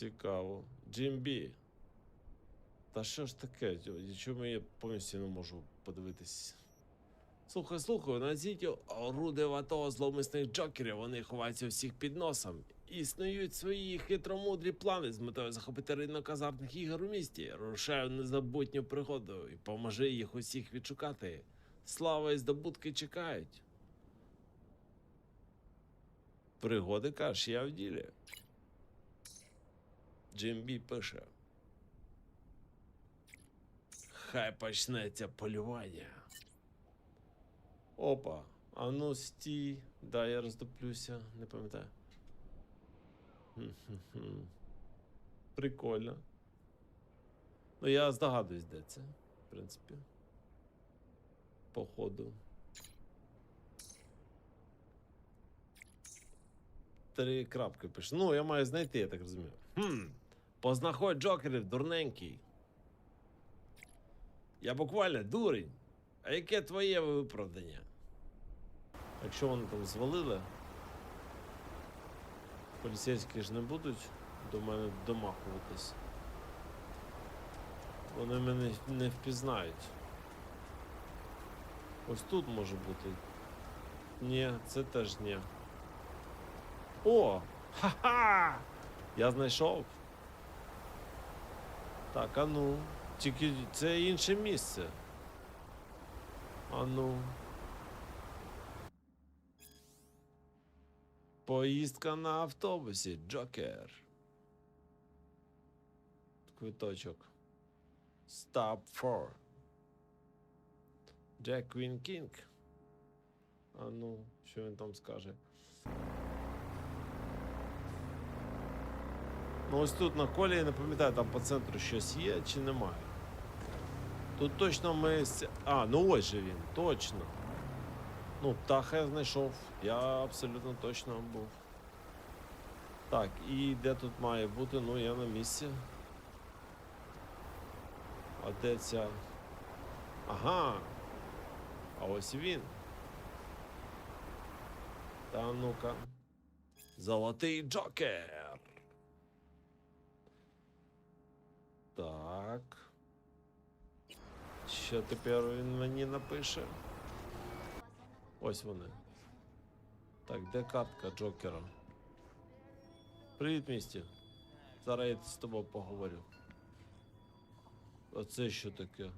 Цікаво. Джимбі. Та що ж таке? Чому я повністю не можу подивитись? Слухай, слухай, назвіть орудия в АТО зловмисних джокерів, вони ховаються всіх під носом. Існують свої хитромудрі плани з метою захопити ринок азартних ігор у місті. Рушаю незабутню пригоду і поможи їх усіх відшукати. Слава і здобутки чекають. Пригоди кажеш, я в ділі. Джимбі пише. Хай почнеться полювання. Опа. А ну стій. Да, я роздоплюся, не пам'ятаю. Прикольно. Ну, я здогадуюсь, де це, в принципі. Походу. Три крапки пише. Ну, я маю знайти, я так розумію. Хм. Познаходь джокерів, дурненький. Я буквально дурень. А яке твоє виправдання? Якщо вони там звалили, поліцейські ж не будуть до мене домахуватись. Вони мене не впізнають. Ось тут може бути. Ні, це теж ні. О! Ха-ха! Я знайшов. Так, а ну. Тільки це інше місце. А ну. Поїздка на автобусі, Джокер. Квиточок. Stop 4. Джек Квін Кінг. А ну, що він там скаже? Ну ось тут на колі, я не пам'ятаю, там по центру щось є чи немає. Тут точно ми. А, ну ось же він, точно. Ну, птаха я знайшов. Я абсолютно точно був. Так, і де тут має бути? Ну, я на місці. А де ця? Ага. А ось він. Та ну-ка. Золотий Джокер. Так. Що тепер він мені напише? Ось вони. Так, де картка Джокера? Привіт, місті. Зараз я з тобою поговорю. Оце що таке?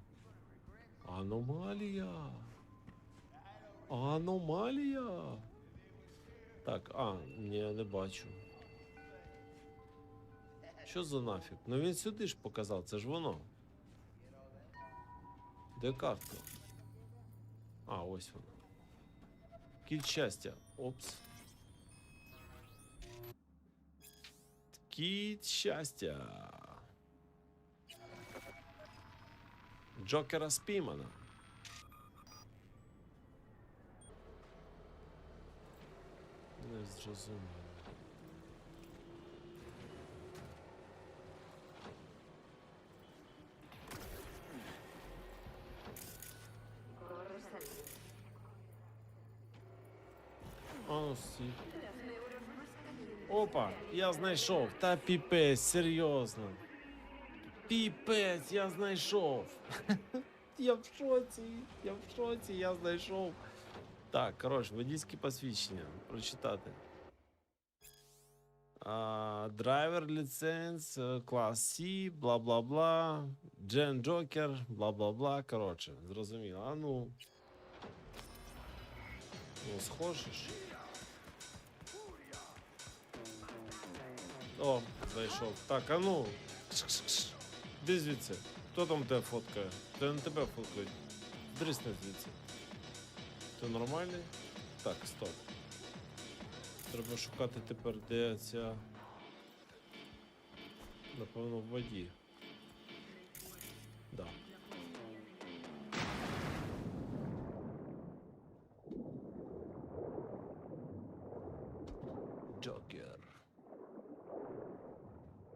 Аномалія. Аномалія. Так, а, ні, я не бачу. Що за нафіг? Ну він сюди ж показав, це ж воно. Де картка? А, ось вона. Кіт щастя. Опс. Кіт щастя. Джокера спіймана. Не зрозуміло. Ну. Опа, я знайшов. Та піпець, серйозно. Піпець, я знайшов. я в шоці, я в шоці, я знайшов. Так, коротше, водійське посвідчення. Прочитати. Драйвер ліценз, е, клас C, бла бла бла. Джен Джокер, бла бла бла. Коротше, зрозуміло. А ну. Ну, схожиш. О, зайшов. Так, а ну. Де звідси? Хто там тебе фоткає? Це не тебе фоткають. Дрисни звідси. Ти нормальний? Так, стоп. Треба шукати тепер, де ця. Напевно, в воді.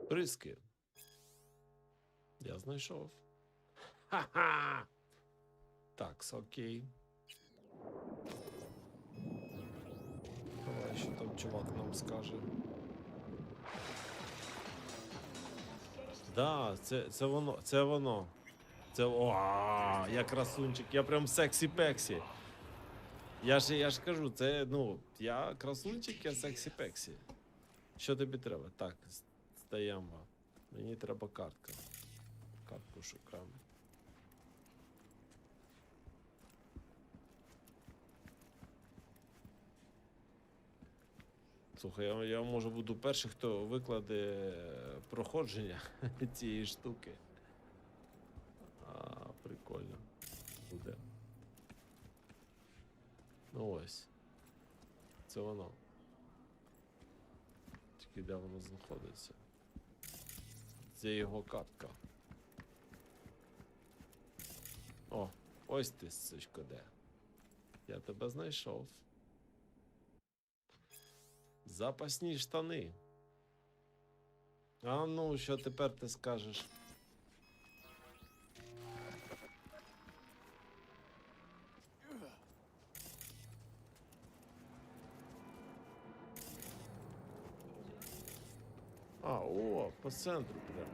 Приски. Я знайшов. Ха-ха! Так, окей. Давай, що там чувак нам скаже. Да, це, це воно, це воно. Це. О, я красунчик, я прям сексі-пексі. Я ж, я ж кажу, це, ну, я красунчик, я сексі-пексі. Що тобі треба? Так, с- стаємо. Мені треба картка. Картку шукаємо. Слухай, я, я може буду перший, хто викладе е, проходження цієї штуки. А, прикольно. Буде. Ну ось. Це воно. Тільки де воно знаходиться. Це його катка. О, ось ти, сучко, де. Я тебе знайшов. Запасні штани. А ну, що тепер ти скажеш? А, о, по центру прям.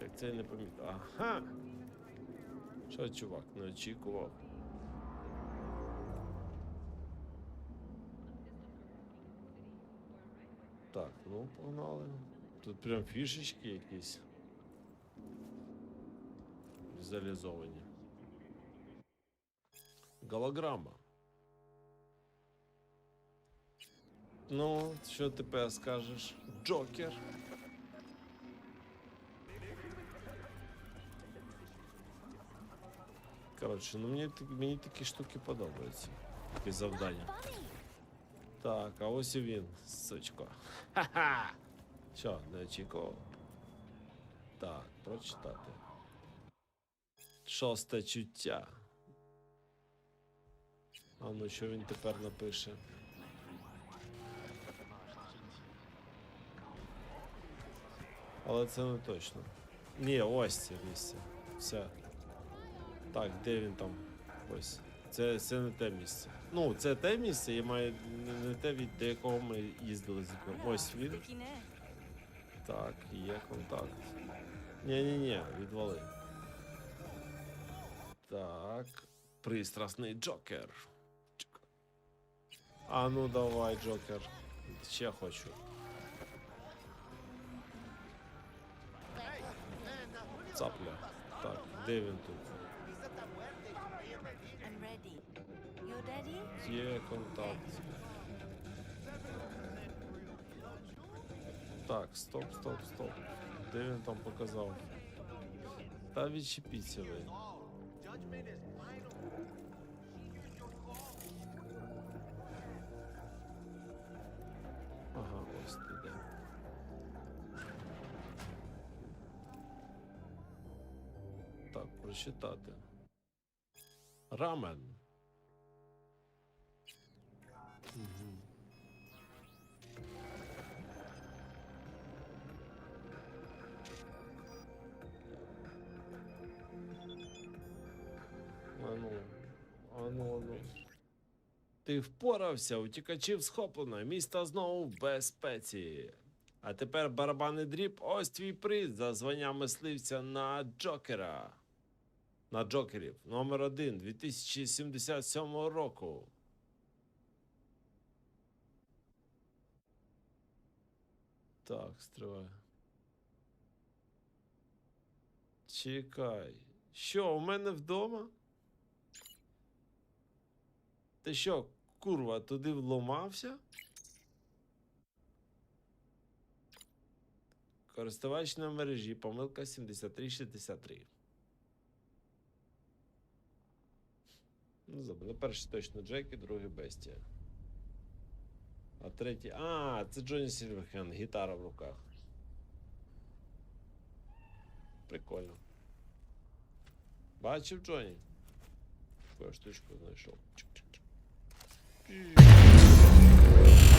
Як це я не помітив. Ага. Що, чувак, не очікував. Так, ну погнали. Тут прям фішечки якісь. Візуалізовані. Голограма. Ну, що тепер скажеш? Джокер. Коротше, ну мені, мені такі штуки подобаються. Такі завдання. Так, а ось і він, сучко. Ха-ха! Що, не очікував? Так, прочитати. Шосте чуття. А ну що він тепер напише? Але це не точно. Ні, ось це місце. Все. Так, де він там? Ось. Це, це не те місце. Ну, це те місце, я маю не, те, від до якого ми їздили з. Ось він. Так, є контакт. Ні-ні-ні, відвали. Так. Пристрасний Джокер. А ну давай, Джокер. Ще хочу. Цапля. Так, де він тут? Є контакт. Так, стоп, стоп, стоп. Де він там показав? Та відчепіться ви. Так, прочитати. Рамен. Мгм. Ану, ану, ану. Ти впорався, утікачів схоплено, місто знову в безпеці. А тепер барабанний дріб, ось твій приз за звання мисливця на Джокера. На Джокерів номер 1 2077 року. Так, стривай. Чекай. Що, у мене вдома? Ти що, курва, туди вломався? Користувач на мережі, помилка 7363. Ну, забув. Перший точно Джекі, другий Бестія. А третій. А, це Джонні Сільверхен, гітара в руках. Прикольно. Бачив Джонні? Таку штучку знайшов. Чик-чик-чик. Пі.